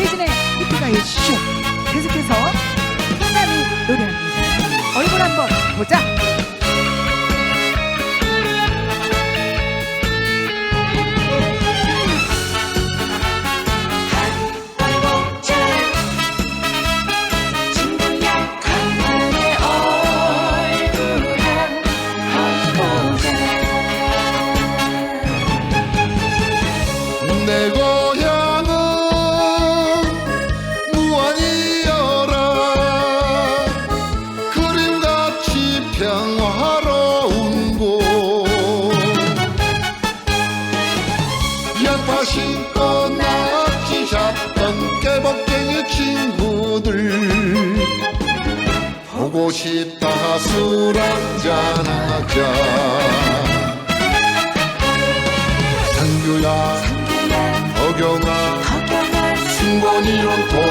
배진의 히피가의 쇼 계속해서 흥남이 노래합니다. 얼굴 한번 보자 평화로운 곳. 양파 신고 낙지 잡던 깨복쟁이 친구들. 보고 싶다 술 한잔하자. 상규야 어경아 허경아 승권이론 통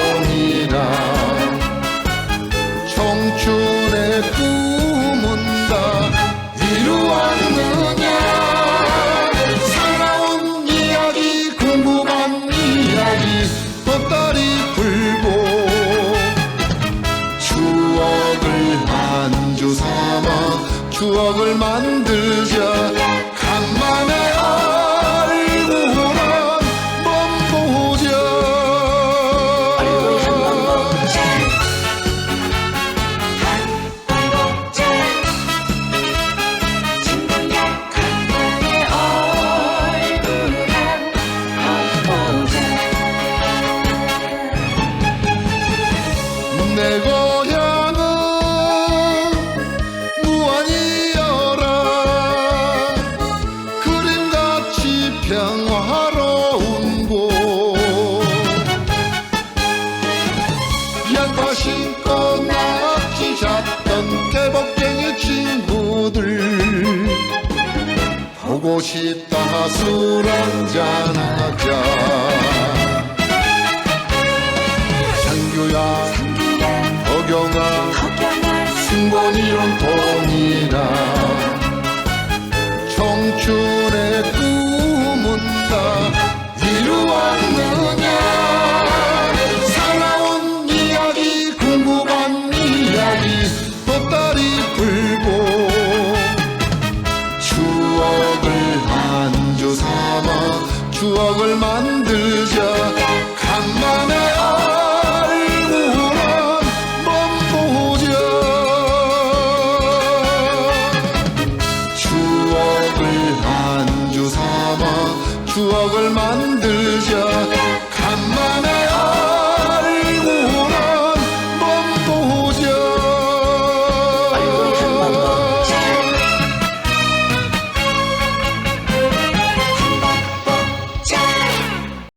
주 삼아 추억을 만들자 신고 나지셨던 개복쟁이 친구들. 보고 싶다 술 한잔하자. 상규야, 상규야, 허경아, 승곤이랑 도 추억을 만들